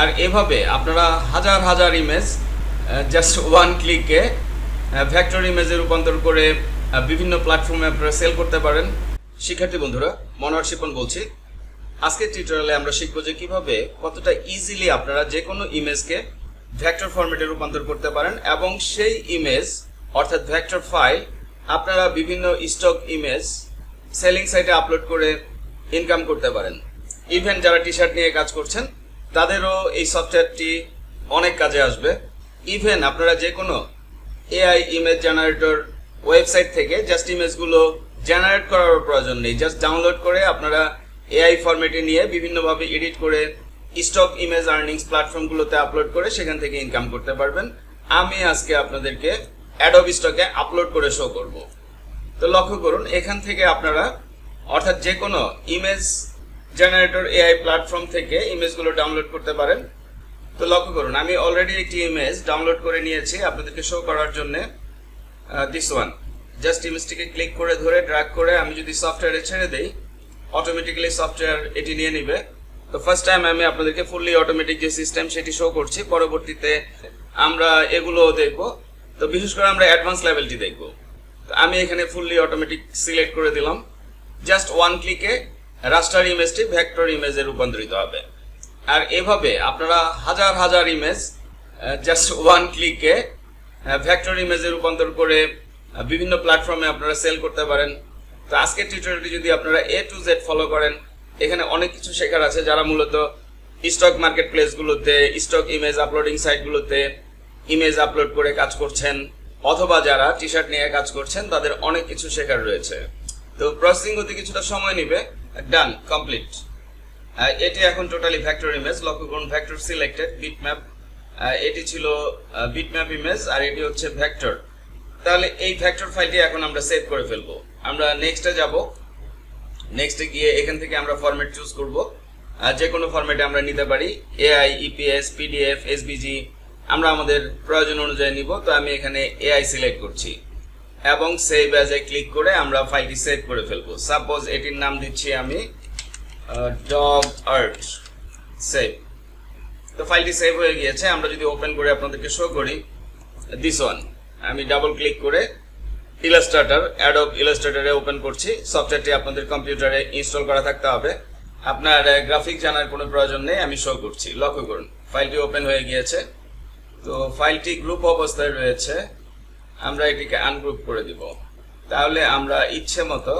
আর এভাবে আপনারা হাজার হাজার ইমেজ জাস্ট ওয়ান ক্লিকে ভ্যাক্টর ইমেজে রূপান্তর করে বিভিন্ন প্ল্যাটফর্মে আপনারা সেল করতে পারেন। শিক্ষার্থী বন্ধুরা মনোহর শিপন বলছি। আজকের টিউটোরিয়ালে আমরা শিখব যে কীভাবে কতটা ইজিলি আপনারা যে কোনো ইমেজকে ভ্যাক্টর ফরম্যাটে রূপান্তর করতে পারেন এবং সেই ইমেজ অর্থাৎ ভ্যাক্টর ফাইল আপনারা বিভিন্ন স্টক ইমেজ সেলিং সাইটে আপলোড করে ইনকাম করতে পারেন। ইভেন যারা টি শার্ট নিয়ে কাজ করছেন তাদেরও এই সফটওয়্যারটি অনেক কাজে আসবে। ইভেন আপনারা যে কোনো এআই ইমেজ জেনারেটর ওয়েবসাইট থেকে জাস্ট ইমেজগুলো জেনারেট করার প্রয়োজন নেই। জাস্ট ডাউনলোড করে আপনারা এআই ফরম্যাটে নিয়ে বিভিন্নভাবে এডিট করে স্টক ইমেজ আর্নিংস প্ল্যাটফর্মগুলোতে আপলোড করে সেখান থেকে ইনকাম করতে পারবেন। আমি আজকে আপনাদেরকে অ্যাডব স্টকে আপলোড করে শো করব। তো লক্ষ্য করুন, এখান থেকে আপনারা অর্থাৎ যে কোনো ইমেজ জেনারেটর এআই প্ল্যাটফর্ম থেকে ইমেজগুলো ডাউনলোড করতে পারেন। তো লক্ষ্য করুন, আমি অলরেডি একটি ইমেজ ডাউনলোড করে নিয়েছি আপনাদেরকে শো করার জন্য। দিস ওয়ান জাস্ট ইমেজটিকে ক্লিক করে ধরে ড্র্যাগ করে আমি যদি সফটওয়্যারে ছেড়ে দেই অটোমেটিক্যালি সফটওয়্যার এটি নিয়ে নিবে। তো ফার্স্ট টাইম আমি আপনাদেরকে ফুললি অটোমেটিক যে সিস্টেম সেটি শো করছি, পরবর্তীতে আমরা এগুলো দেখব। তো বিশেষ করে আমরা অ্যাডভান্স লেভেলটি দেখব। তো আমি এখানে ফুললি অটোমেটিক সিলেক্ট করে দিলাম। জাস্ট ওয়ান ক্লিকে রাস্টার ইমেজটি ভেক্টর ইমেজে রূপান্তরিত হবে। আর এভাবে আপনারা হাজার হাজার ইমেজ জাস্ট ওয়ান ক্লিকে ভেক্টর ইমেজে রূপান্তর করে বিভিন্ন প্ল্যাটফর্মে আপনারা সেল করতে পারেন। তো আজকের টিউটোরিয়ালটি যদি আপনারা এ টু জেড ফলো করেন, এখানে অনেক কিছু শেখার আছে যারা মূলত স্টক মার্কেট প্লেসগুলোতে স্টক ইমেজ আপলোডিং সাইটগুলোতে ইমেজ আপলোড করে কাজ করছেন, অথবা যারা টি শার্ট নিয়ে কাজ করছেন, তাদের অনেক কিছু শেখার রয়েছে। তো প্রসেসিং হতে কিছুটা সময় নেবে। ডান কমপ্লিট এটি এখন টোটালি ভেক্টর ইমেজ লক্ষ্য করুন ভেক্টর সিলেক্টেড বিটম্যাপ এটি ছিল বিটম্যাপ ইমেজ আর এটি হচ্ছে ভেক্টর তাহলে এই ভেক্টর ফাইলটি এখন আমরা সেভ করে ফেলব। আমরা নেক্সটে যাব। নেক্সটে গিয়ে এখান থেকে আমরা ফরম্যাট চুজ করব। যে কোনো ফরম্যাটে আমরা নিতে পারি এআই ইপিএস পিডিএফ এসবিজি আমরা আমাদের প্রয়োজন অনুযায়ী নিব। তো আমি এখানে এআই সিলেক্ট করছি। এবং সেভ অ্যাজ ক্লিক করে আমরা ফাইলটি সেভ করে ফেলব। সাপোজ এটির নাম দিচ্ছি আমি ডগ আর্ট সেভ তো ফাইলটি সেভ হয়ে গিয়েছে। আমরা যদি ওপেন করে আপনাদেরকে শো করি দিস ওয়ান আমি ডাবল ক্লিক করে ইলাস্ট্রেটর অ্যাডব ইলাস্ট্রেটরে ওপেন করছি। সফটওয়্যারটি আপনাদের কম্পিউটারে ইনস্টল করা থাকতে হবে। আপনার গ্রাফিক জানার কোনো প্রয়োজন নেই, আমি শো করছি। লক্ষ্য করুন ফাইলটি ওপেন হয়ে গিয়েছে। তো ফাইলটি গ্রুপ অবস্থায় রয়েছে। আমরা এটিকে আনগ্রুপ করে দিব। তাহলে আমরা ইচ্ছে মতো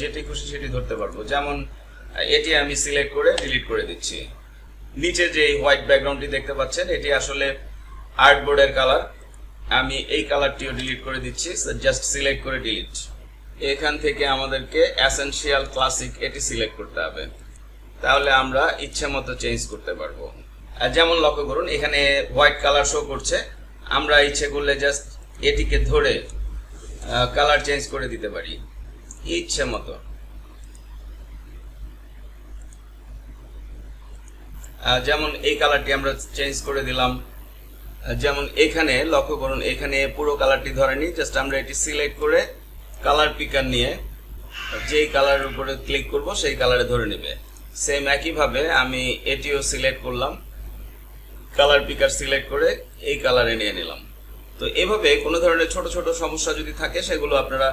যেটি খুশি সেটি ধরতে পারব। যেমন, এটি আমি সিলেক্ট করে ডিলিট করে দিচ্ছি। নিচে যে হোয়াইট ব্যাকগ্রাউন্ডটি দেখতে পাচ্ছেন, এটি আসলে আর্টবোর্ডের কালার আমি এই কালারটিও ডিলিট করে দিচ্ছি জাস্ট সিলেক্ট করে ডিলিট এখান থেকে আমাদেরকে অ্যাসেনশিয়াল ক্লাসিক এটি সিলেক্ট করতে হবে। তাহলে আমরা ইচ্ছে মতো চেঞ্জ করতে পারব। যেমন লক্ষ্য করুন, এখানে হোয়াইট কালার শো করছে। আমরা ইচ্ছে করলে জাস্ট এটিকে ধরে কালার চেঞ্জ করে দিতে পারি। ইচ্ছে মতো। যেমন এই কালারটি আমরা চেঞ্জ করে দিলাম। যেমন এখানে, লক্ষ্য করুন, এখানে পুরো কালারটি ধরেনি। জাস্ট আমরা এটি সিলেক্ট করে কালার পিকার নিয়ে যেই কালারের উপরে ক্লিক করব, সেই কালারে ধরে নেবে। সেম একইভাবে আমি এটিও সিলেক্ট করলাম। কালার পিকার সিলেক্ট করে এই কালারে নিয়ে নিলাম। তো এভাবে কোনো ধরনের ছোট ছোট সমস্যা যদি থাকে, সেগুলো আপনারা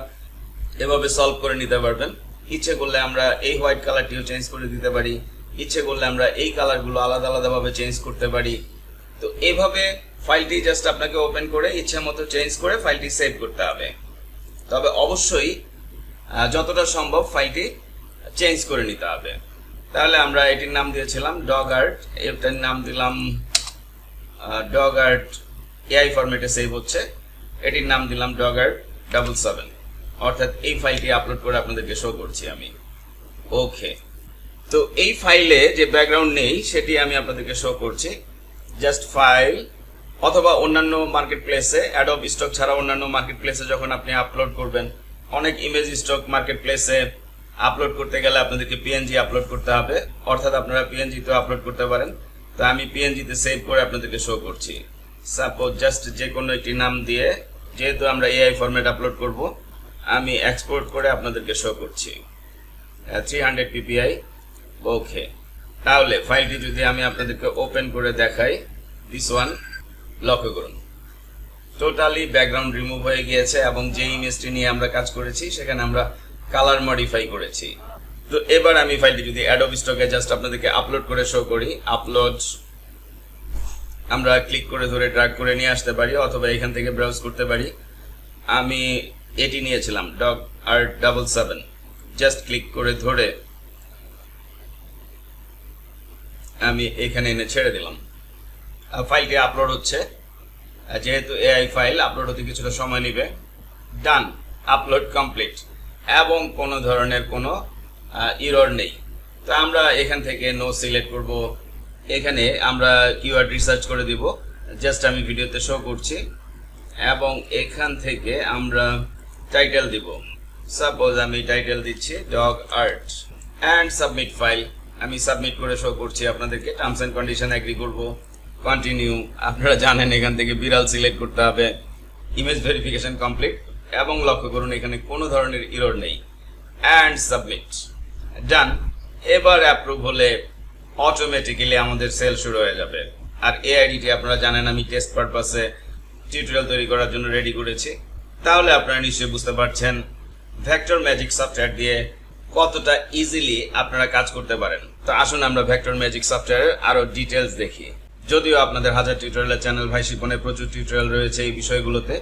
এভাবে সলভ করে নিতে পারবেন। ইচ্ছে করলে আমরা এই হোয়াইট কালারটিও চেঞ্জ করে দিতে পারি। ইচ্ছে করলে আমরা এই কালারগুলো আলাদা আলাদাভাবে চেঞ্জ করতে পারি। তো এভাবে ফাইলটি জাস্ট আপনাকে ওপেন করে ইচ্ছে মতো চেঞ্জ করে ফাইলটি সেভ করতে হবে। তবে অবশ্যই যতটা সম্ভব ফাইলটি চেঞ্জ করে নিতে হবে। তাহলে আমরা এটির নাম দিয়েছিলাম ডগ আর্ট এটার নাম দিলাম ডগ আর্ট এআই ফরম্যাটে সেভ হচ্ছে। এটির নাম দিলাম ডগার ডাবল সেভেন অর্থাৎ এই ফাইলটি আপলোড করে আপনাদেরকে শো করছি আমি। ওকে তো এই ফাইলে যে ব্যাকগ্রাউন্ড নেই, সেটি আমি আপনাদেরকে শো করছি। জাস্ট ফাইল অথবা অন্যান্য মার্কেট প্লেসে অ্যাডব স্টক ছাড়া অন্যান্য মার্কেট প্লেসে যখন আপনি আপলোড করবেন, অনেক ইমেজ স্টক মার্কেট প্লেসে আপলোড করতে গেলে আপনাদেরকে পিএনজি আপলোড করতে হবে। অর্থাৎ আপনারা পিএনজি তো আপলোড করতে পারেন। তো আমি পিএনজিতে সেভ করে আপনাদেরকে শো করছি। সাপোজ জাস্ট যে কোনো একটি নাম দিয়ে, যেহেতু আমরা এআই ফরম্যাট আপলোড করব, আমি এক্সপোর্ট করে আপনাদেরকে শো করছি। থ্রি হান্ড্রেড পিপিআই ওকে তাহলে ফাইলটি যদি আমি আপনাদেরকে ওপেন করে দেখাই দিস ওয়ান লক্ষ্য করুন। টোটালি ব্যাকগ্রাউন্ড রিমুভ হয়ে গিয়েছে এবং যে ইমেজটি নিয়ে আমরা কাজ করেছি, সেখানে আমরা কালার মডিফাই করেছি। তো এবার আমি ফাইলটি যদি অ্যাডোব স্টকে জাস্ট আপনাদেরকে আপলোড করে শো করি আপলোড আমরা ক্লিক করে ধরে ড্রাগ করে নিয়ে আসতে পারি অথবা এখান থেকে ব্রাউজ করতে পারি। আমি এটি নিয়েছিলাম ডগ আর ডাবল সেভেন জাস্ট ক্লিক করে ধরে আমি এখানে এনে ছেড়ে দিলাম। ফাইলটি আপলোড হচ্ছে। যেহেতু এআই ফাইল আপলোড হতে কিছুটা সময় নেবে। ডান আপলোড কমপ্লিট এবং কোনো ধরনের কোনো ইরর নেই। তো আমরা এখান থেকে নো সিলেক্ট করব। এখানে আমরা কিওয়ার্ড রিসার্চ করে দিব। জাস্ট আমি ভিডিওতে শো করছি। এবং এখান থেকে আমরা টাইটেল দিব। সাপোজ আমি টাইটেল দিচ্ছি dog art and submit file আমি সাবমিট করে শো করছি আপনাদেরকে। টার্মস অ্যান্ড কন্ডিশন এগ্রি করব। কন্টিনিউ আপনারা জানেন এখান থেকে বিড়াল সিলেক্ট করতে হবে। ইমেজ ভেরিফিকেশন কমপ্লিট এবং লক্ষ্য করুন, এখানে কোনো ধরনের ইরর নেই। অ্যান্ড সাবমিট ডান এবার অ্যাপ্রুভ হলে অটোমেটিক্যালি আমাদের সেল শুরু হয়ে যাবে। আর এই আইডিটি আপনারা জানেন, আমি টেস্ট পারপাসে টিউটোরিয়াল তৈরি করার জন্য রেডি করেছি। তাহলে আপনারা নিশ্চয়ই বুঝতে পারছেন ভেক্টর ম্যাজিক সফটওয়্যার দিয়ে কতটা ইজিলি আপনারা কাজ করতে পারেন। তো আসুন আমরা ভেক্টর ম্যাজিক সফটওয়্যারের আরও ডিটেলস দেখি। যদিও আপনাদের হাজার টিউটোরিয়ালের চ্যানেল ভাই শিপনে প্রচুর টিউটোরিয়াল রয়েছে এই বিষয়গুলোতে।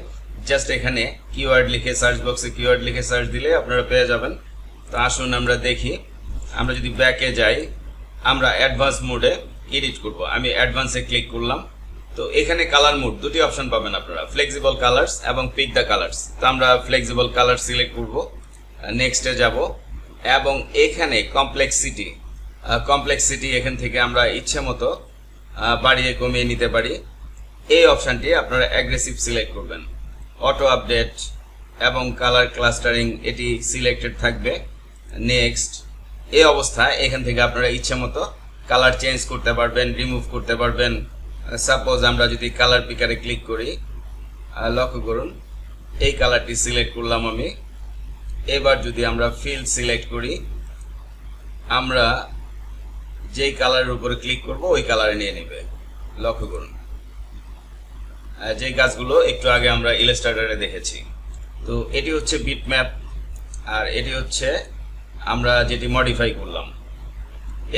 জাস্ট এখানে কিওয়ার্ড লিখে সার্চ বক্সে কিওয়ার্ড লিখে সার্চ দিলে আপনারা পেয়ে যাবেন। তো আসুন আমরা দেখি। আমরা যদি ব্যাকে যাই আমরা অ্যাডভান্স মোডে এডিট করব। আমি অ্যাডভান্সে ক্লিক করলাম। তো এখানে কালার মোড দুটি অপশন পাবেন আপনারা। ফ্লেক্সিবল কালার্স এবং পিক দ্য কালার্স তো আমরা ফ্লেক্সিবল কালার সিলেক্ট করব। নেক্সটে যাব। এবং এখানে কমপ্লেক্সিটি কমপ্লেক্সিটি এখান থেকে আমরা ইচ্ছে মতো বাড়িয়ে কমিয়ে নিতে পারি। এই অপশানটি আপনারা অ্যাগ্রেসিভ সিলেক্ট করবেন। অটো আপডেট এবং কালার ক্লাস্টারিং এটি সিলেক্টেড থাকবে। নেক্সট এই অবস্থায় এখান থেকে আপনারা ইচ্ছে মতো কালার চেঞ্জ করতে পারবেন রিমুভ করতে পারবেন। সাপোজ আমরা যদি কালার পিকারে ক্লিক করি লক্ষ্য করুন, এই কালারটি সিলেক্ট করলাম আমি। এবার যদি আমরা ফিল সিলেক্ট করি, আমরা যেই কালারের উপরে ক্লিক করব, ওই কালারে নিয়ে নেবে। লক্ষ্য করুন। যেই গাছগুলো একটু আগে আমরা ইলাস্ট্রেটরে দেখেছি। তো এটি হচ্ছে বিট ম্যাপ আর এটি হচ্ছে আমরা যেটি মডিফাই করলাম।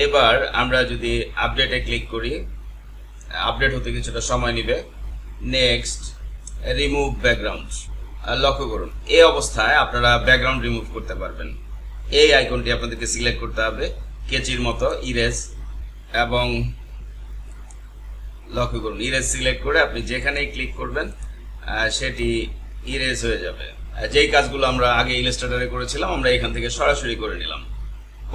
এবার আমরা যদি আপডেটে ক্লিক করি আপডেট হতে কিছুটা সময় নেবে। নেক্সট রিমুভ ব্যাকগ্রাউন্ড লক্ষ্য করুন, এই অবস্থায় আপনারা ব্যাকগ্রাউন্ড রিমুভ করতে পারবেন। এই আইকনটি আপনাদেরকে সিলেক্ট করতে হবে, কেচির মতো ইরেজ এবং লক্ষ্য করুন ইরেজ সিলেক্ট করে আপনি যেখানেই ক্লিক করবেন সেটি ইরেজ হয়ে যাবে। যেই কাজগুলো আমরা আগে ইলাস্ট্রেটরে করেছিলাম, আমরা এখান থেকে সরাসরি করে নিলাম।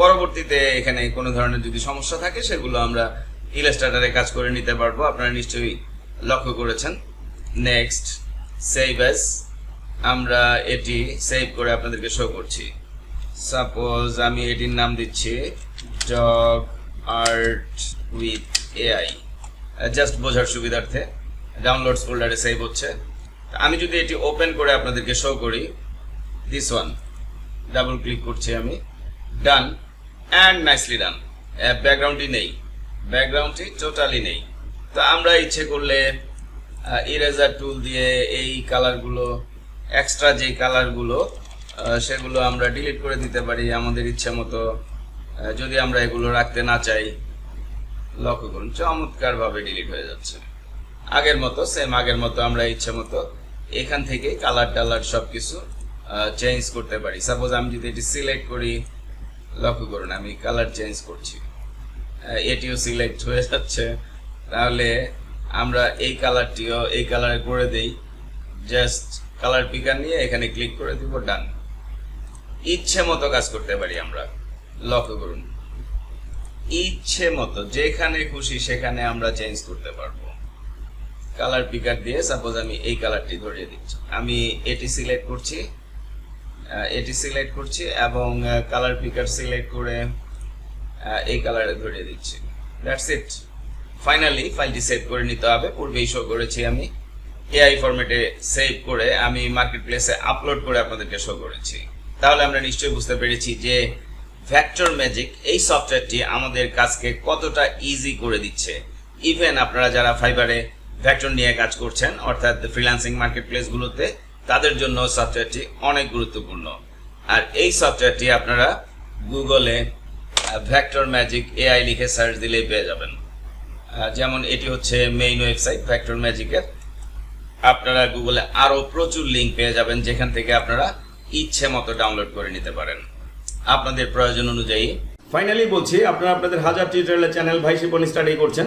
পরবর্তীতে এখানে কোনো ধরনের যদি সমস্যা থাকে, সেগুলো আমরা ইলাস্ট্রেটরে কাজ করে নিতে পারব। আপনারা নিশ্চয়ই লক্ষ্য করেছেন। নেক্সট সেভ এস আমরা এটি সেভ করে আপনাদেরকে শো করছি। সাপোজ আমি এটির নাম দিচ্ছি dog art with AI just বোঝার সুবিধার্থে। ডাউনলোডস ফোল্ডারে সেভ হচ্ছে। আমি যদি এটি ওপেন করে আপনাদেরকে শো করি দিস ওয়ান ডাবল ক্লিক করছি আমি ডান অ্যান্ড নাইসলি ডান ব্যাকগ্রাউন্ডই নেই ব্যাকগ্রাউন্ডটি টোটালি নেই। তো আমরা ইচ্ছে করলে ইরেজার টুল দিয়ে এই কালারগুলো এক্সট্রা যে কালারগুলো সেগুলো আমরা ডিলিট করে দিতে পারি আমাদের ইচ্ছে মতো। যদি আমরা এগুলো রাখতে না চাই, লক্ষ্য করুন, চমৎকারভাবে ডিলিট হয়ে যাচ্ছে। আগের মতো সেম আগের মতো আমরা ইচ্ছে মতো এখান থেকে কালার টালার সব কিছু চেঞ্জ করতে পারি। সাপোজ আমি যদি এটি সিলেক্ট করি, লক্ষ্য করুন আমি কালার চেঞ্জ করছি। এটিও সিলেক্ট হয়ে যাচ্ছে। তাহলে আমরা এই কালারটিও এই কালারে করে দেই। জাস্ট কালার পিকার নিয়ে এখানে ক্লিক করে দিব ডান ইচ্ছে মতো কাজ করতে পারি আমরা। লক্ষ্য করুন। ইচ্ছে মতো, যেখানে খুশি সেখানে আমরা চেঞ্জ করতে পারব। কালার পিকার দিয়ে সাপোজ আমি এই কালারটি ধরিয়ে দিচ্ছি। আমি এটি সিলেক্ট করছি এটি সিলেক্ট করছি এবং কালার পিকার সিলেক্ট করে এই কালারে ধরিয়ে দিচ্ছি। দ্যাটস ইট ফাইনালি ফাইলটি সেভ করে নিতে হবে। পূর্বেই শো করেছি আমি। এআই ফরম্যাটে সেভ করে আমি মার্কেট প্লেসে আপলোড করে আপনাদেরকে শো করেছি। তাহলে আমরা নিশ্চয়ই বুঝতে পেরেছি যে ভ্যাক্টর ম্যাজিক এই সফটওয়্যারটি আমাদের কাজকে কতটা ইজি করে দিচ্ছে। ইভেন আপনারা যারা ফাইবারে ভ্যাক্টর নিয়ে কাজ করছেন, অর্থাৎ ফ্রিল্যান্সিং মার্কেট প্লেসগুলোতে তাদের জন্য সফটওয়্যারটি অনেক গুরুত্বপূর্ণ। আর এই সফটওয়্যারটি আপনারা গুগলে ভ্যাক্টর ম্যাজিক এআই লিখে সার্চ দিলেই পেয়ে যাবেন। যেমন এটি হচ্ছে মেইন ওয়েবসাইট ভ্যাক্টর ম্যাজিকের আপনারা গুগলে আরও প্রচুর লিঙ্ক পেয়ে যাবেন, যেখান থেকে আপনারা ইচ্ছে মতো ডাউনলোড করে নিতে পারেন। আপনাদের প্রয়োজন অনুযায়ী। ফাইনালি বলছি, আপনারা আপনাদের হাজার টিউটোরিয়ালের চ্যানেল ভাই শিপন স্টাডি করছেন।